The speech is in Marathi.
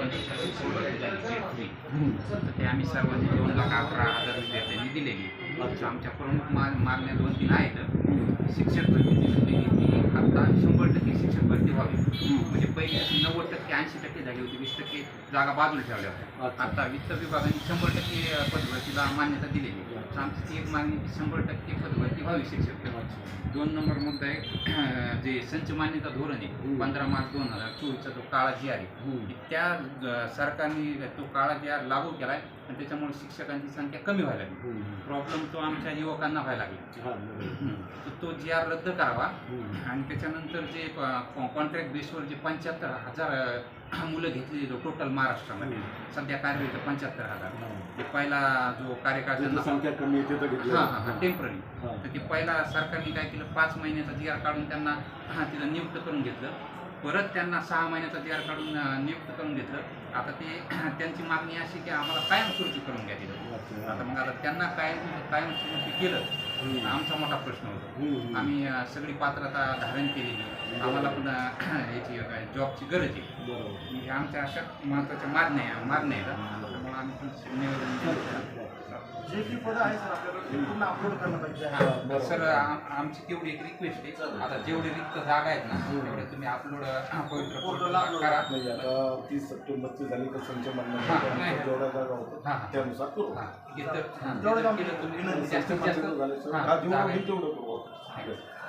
पंचवीस फ्री तर ते आम्ही सर्वांनी दोन लाख अकरा हजार विद्यार्थ्यांनी दिलेली. आमच्या प्रमुख मा मागण्या दोन तीन आहेत. शिक्षक भरती दिली ती आता शंभर टक्के शिक्षक भरती व्हावी. म्हणजे पहिली नव्वद टक्के ऐंशी टक्के झाली होती. वीस टक्के जागा बाजूला ठेवल्या होत्या. आता वित्त विभागाने शंभर टक्के पदभरतीला मान्यता दिलेली आमची ती एक मागणी की शंभर टक्के पदभरती व्हावी शिक्षक दोन नंबर मुद्दा आहे जे संच मान्यता धोरण आहे हम्म. पंधरा मार्च दोन हजार चोवीसचा जो काळा जी आहे की त्या सरकारने तो काळा जी आर लागू केला आहे आणि त्याच्यामुळे शिक्षकांची संख्या कमी व्हायला लागली. प्रॉब्लेम तो आमच्या युवकांना व्हायला लागला. तर तो जी आर रद्द करावा आणि त्याच्यानंतर जे कॉन्ट्रॅक्ट बेसवर जे पंच्याहत्तर हजार मुलं घेतली टोटल महाराष्ट्रामध्ये. सध्या कार्यरत पंच्याहत्तर हजार. ते पहिला जो कार्यकाळ संख्या कमी येते हां हां हां टेंपररी. तर ते पहिला सरकारने काय केलं? पाच महिन्याचा जी आर काढून त्यांना हां, तिथं नियुक्त करून घेतलं. परत त्यांना सहा महिन्याचा आर काढून नियुक्त करून घेतलं. आता ते त्यांची मागणी अशी की आम्हाला कायमस्वरूपी करून घ्या तिथं. आता मग आता त्यांना कायम कायमस्वरूपी केलं आमचा मोठा प्रश्न होता. आम्ही सगळी पात्रता धारण केलेली. आम्हाला पण याची जॉबची गरज आहे. म्हणजे आमच्या अशा महत्त्वाच्या मागण्या मागण्या आहेत. त्यामुळे आम्ही पदं आहे सर आपल्याकडे ते पूर्ण अपलोड करणं पाहिजे. हा, सर आम- आमची तेवढी एक रिक्वेस्ट आहे. आता जेवढे रिक्त जागा आहेत ना तेवढे तुम्ही अपलोड पवित्र करा. म्हणजे आता तीस सप्टेंबरची झाली तर संच हां, नाही. जेवढ्या जागा हां. त्यानुसार करू. हा, इथं- हा, जेवढं इथं काम केलं तुम्ही. जास्तीत जास्त. हा, हा जेवढं जागा होईल. तेवढं करू ठीक आहे.